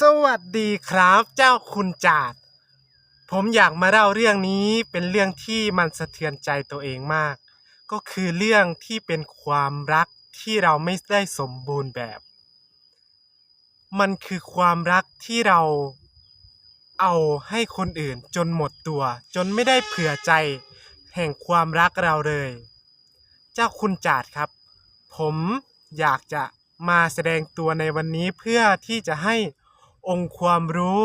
สวัสดีครับ เจ้าคุณจาด ผมอยากมาเล่าเรื่องนี้เป็นเรื่องที่มันสะเทือนใจตัวเองมาก ก็คือเรื่องที่เป็นความรักที่เราไม่ได้สมบูรณ์แบบ มันคือความรักที่เราเอาให้คนอื่นจนหมดตัว จนไม่ได้เผื่อใจ แห่งความรักเราเลย เจ้าคุณจาดครับ ผมอยากจะมาแสดงตัวในวันนี้เพื่อที่จะให้ องค์ความรู้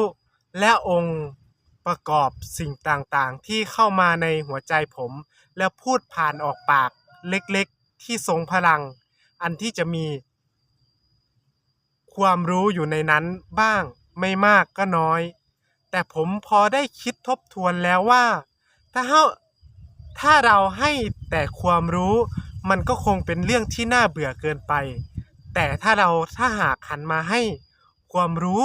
และองค์ประกอบสิ่งต่างๆ ที่เข้ามาในหัวใจผม แล้วพูดผ่านออกปากเล็กๆ ที่ทรงพลัง อันที่จะมี ความรู้อยู่ในนั้นบ้างไม่มากก็น้อย แต่ผมพอได้คิดทบทวนแล้วว่า ถ้าเฮาถ้าเราให้แต่ความรู้มันก็คงเป็นเรื่องที่น่าเบื่อเกินไป แต่ถ้าเราถ้าหากหันมาให้ความรู้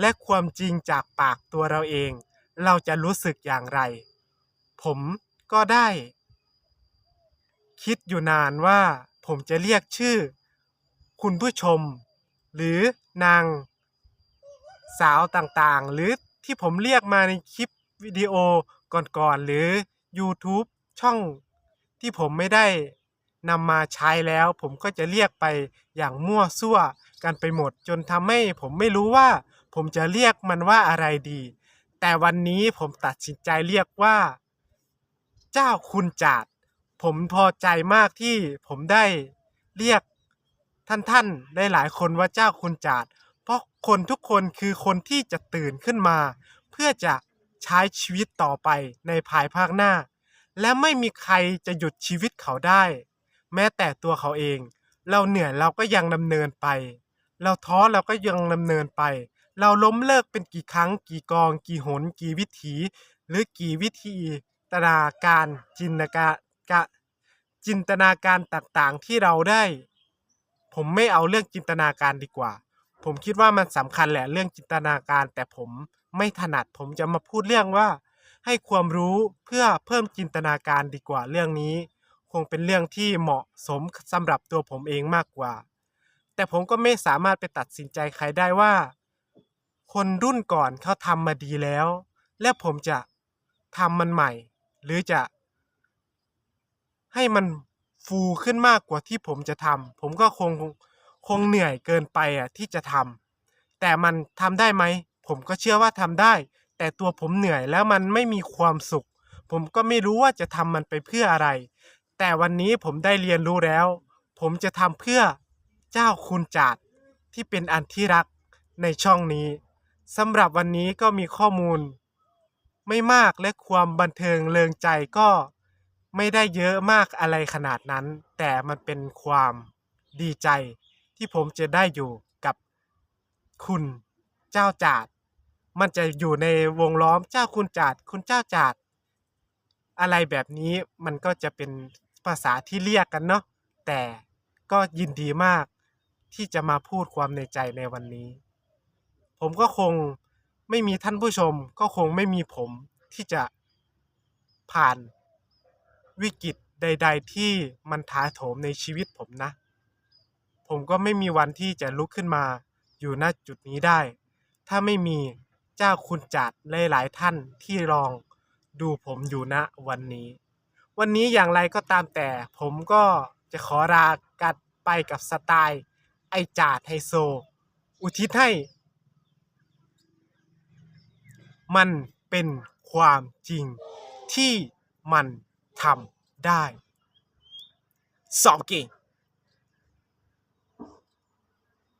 และความจริงจากปากตัวเราเอง เราจะรู้สึกอย่างไร ผมก็ได้ คิดอยู่นานว่าผมจะเรียกชื่อ คุณผู้ชม หรือนาง สาวต่างๆ หรือที่ผมเรียกมาในคลิปวิดีโอก่อนๆ หรือ YouTube ช่องที่ผมไม่ได้นำมาใช้แล้ว ผมก็จะเรียกไปอย่างมั่วซั่วกันไปหมด จนทำให้ผมไม่รู้ว่า ผมจะเรียกมันว่าอะไรดี แต่วันนี้ผมตัดสินใจเรียกว่า เจ้าคุณจาด ผมพอใจมากที่ผมได้เรียกท่านท่านๆได้หลายคนว่าเจ้าคุณจาด เพราะคนทุกคนคือคนที่จะตื่นขึ้นมา เพื่อจะใช้ชีวิตต่อไปในภายภาคหน้า และไม่มีใครจะหยุดชีวิตเขาได้ แม้แต่ตัวเขาเอง เราเหนื่อยเราก็ยังดำเนินไป เราท้อเราก็ยังดำเนินไป เราล้มเลิกเป็นกี่ครั้ง กี่กอง กี่หน กี่วิถี หรือกี่วิธีตนาการจินตนาการกะจินตนาการต่างๆที่เราได้ ผมไม่เอาเรื่องจินตนาการดีกว่า ผมคิดว่ามันสำคัญแหละเรื่องจินตนาการ แต่ผมไม่ถนัดผมจะมาพูดเรื่องว่า ให้ความรู้เพื่อเพิ่มจินตนาการดีกว่าเรื่องนี้ คงเป็นเรื่องที่เหมาะสมสำหรับตัวผมเองมากกว่า แต่ผมก็ไม่สามารถไปตัดสินใจใครได้ว่า คนรุ่นก่อนเขาทำมาดีแล้ว และผมจะทำมันใหม่ หรือจะ ให้มันฟูขึ้นมากกว่าที่ผมจะทำผมก็คงคงเหนื่อยเกินไปอะที่จะทำแต่มันทำได้ไหม ผมก็เชื่อว่าทำได้ แต่ตัวผมเหนื่อยแล้วมันไม่มีความสุข ผมก็ไม่รู้ว่าจะทำมันไปเพื่ออะไร แต่วันนี้ผมได้เรียนรู้แล้ว ผมจะทำเพื่อเจ้าคุณจาดที่เป็นอันที่รักในช่องนี้ สำหรับวันนี้ก็มีข้อมูล ไม่มากและความบันเทิงเริงใจก็ไม่ได้เยอะมากอะไรขนาดนั้น แต่มันเป็นความดีใจที่ผมจะได้อยู่กับคุณเจ้าจาด มันจะอยู่ในวงล้อมเจ้าคุณจาด คุณเจ้าจาด อะไรแบบนี้มันก็จะเป็นภาษาที่เรียกกันเนาะแต่ก็ยินดีมากที่จะมาพูดความในใจในวันนี้ ผมก็คงไม่มีท่านผู้ชม ก็คงไม่มีผมที่จะผ่านวิกฤตใด ๆ ที่มันท้าโถมในชีวิตผมนะ ผมก็ไม่มีวันที่จะลุกขึ้นมาอยู่ณจุดนี้ได้ ถ้าไม่มีเจ้าคุณจัดหลายๆท่านที่ลองดูผมอยู่ณวันนี้ วันนี้อย่างไรก็ตามแต่ ผมก็จะขอลากัดไปกับสไตล์ ไอจาดไฮโซ อุทิศให้ มันเป็นความจริงที่มันทำได้สองเก่ง